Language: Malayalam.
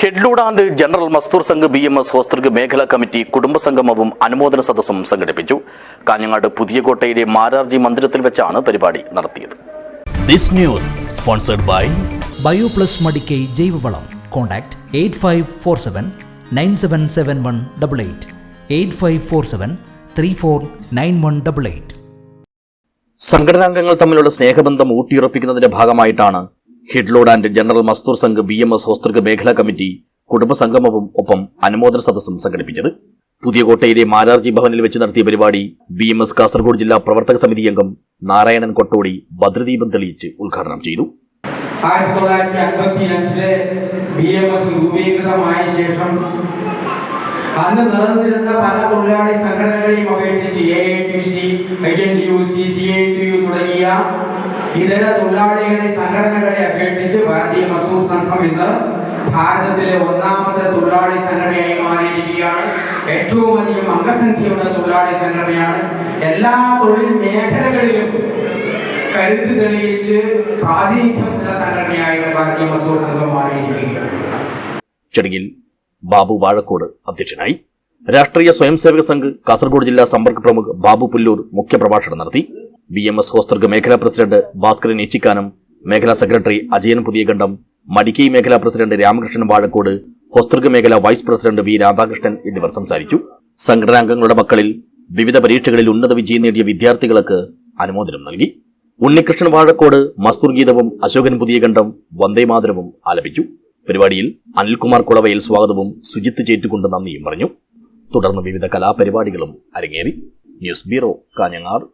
Head load general Mazdoor Sangh B M S Hosdurg മേഖലാ കമ്മിറ്റി കുടുംബസംഗമവും അനുമോദന സദസ്സും സംഘടിപ്പിച്ചു. കാഞ്ഞങ്ങാട് പുതിയകോട്ടയിലെ മാരാർജി മന്ദിരത്തിൽ വെച്ചാണ് പരിപാടി നടത്തിയത്. This news sponsored by Bioplus Madikai ജൈവവളം. Contact eight five four seven nine seven seven one double eight eight five four seven three four nine one double eight സംഘടനാംഗങ്ങൾ തമ്മിലുള്ള സ്നേഹബന്ധം ഊട്ടിയുറപ്പിക്കുന്നതിന്റെ ഭാഗമായിട്ടാണ് head load and general Mazdoor Sangh B M S Hosdurg മേഖലാ കമ്മിറ്റി കുടുംബസംഗമവും ഒപ്പം അനുമോദന സദസ്സും സംഘടിപ്പിച്ചത്. പുതിയകോട്ടയിലെ മാരാർജി ഭവനിൽ വെച്ച് നടത്തിയ പരിപാടി ബി എം എസ് കാസർഗോഡ് ജില്ലാ പ്രവർത്തക സമിതി അംഗം നാരായണൻ കൊട്ടോടി ഭദ്രദീപം തെളിയിച്ച് ഉദ്ഘാടനം ചെയ്തു. ആയിരത്തി തൊള്ളായിരത്തി അൻപത്തി അഞ്ചിലെ ബി എം എസ് രൂപീകൃതമായ ശേഷം അന്ന് നിലനിന്നിരുന്ന പല തൊഴിലാളി സംഘടനകളെയും അപേക്ഷിച്ച് A I T C I N T U C C I ഇതര തൊഴിലാളികളെ സംഘടനകളെ അപേക്ഷിച്ച് ഭാരതീയ മസൂർ സംഘം ഇന്ന് ഭാരതത്തിലെ ഒന്നാമത്തെ തൊഴിലാളി സംഘടനയായി മാറിയിരിക്കുകയാണ്. ഏറ്റവും അധികം അംഗസംഖ്യയുള്ള തൊഴിലാളി സംഘടനയാണ്. എല്ലാ തൊഴിൽ മേഖലകളിലും കരുത്ത് തെളിയിച്ച് പ്രാതിനിധ്യമുള്ള സംഘടനയായിട്ട് ഭാരതീയ മസൂർ സംഘം മാറിയിരിക്കുകയാണ്. ബാബു വാഴക്കോട് അധ്യക്ഷനായി. രാഷ്ട്രീയ സ്വയംസേവക സംഘ് കാസർഗോഡ് ജില്ലാ സമ്പർക്ക പ്രമുഖ് ബാബു പുല്ലൂർ മുഖ്യപ്രഭാഷണം നടത്തി. ബി എം എസ് ഹോസ്തർഗ് മേഖലാ പ്രസിഡന്റ് ഭാസ്കരൻ ഏച്ചിക്കാനം മേഖലാ സെക്രട്ടറി അജയൻ പുതിയകണ്ഠം മടിക്കൈ മേഖലാ പ്രസിഡന്റ് രാമകൃഷ്ണൻ വാഴക്കോട് ഹോസ്തർഗ് മേഖല വൈസ് പ്രസിഡന്റ് വി രാധാകൃഷ്ണൻ എന്നിവർ സംസാരിച്ചു. സംഘടനാംഗങ്ങളുടെ മക്കളിൽ വിവിധ പരീക്ഷകളിൽ ഉന്നത വിജയം നേടിയ വിദ്യാർത്ഥികൾക്ക് അനുമോദനം നൽകി. ഉണ്ണികൃഷ്ണൻ വാഴക്കോട് മസ്തൂർ ഗീതവും അശോകൻ പുതിയകണ്ഠം വന്ദേമാതരവും ആലപിച്ചു. പരിപാടിയിൽ അനിൽകുമാർ കുളവയിൽ സ്വാഗതവും സുജിത്ത് ചേറ്റുകൊണ്ട് നന്ദിയും പറഞ്ഞു. തുടർന്ന് വിവിധ കലാപരിപാടികളും അരങ്ങേറി. News bureau Kanhangad.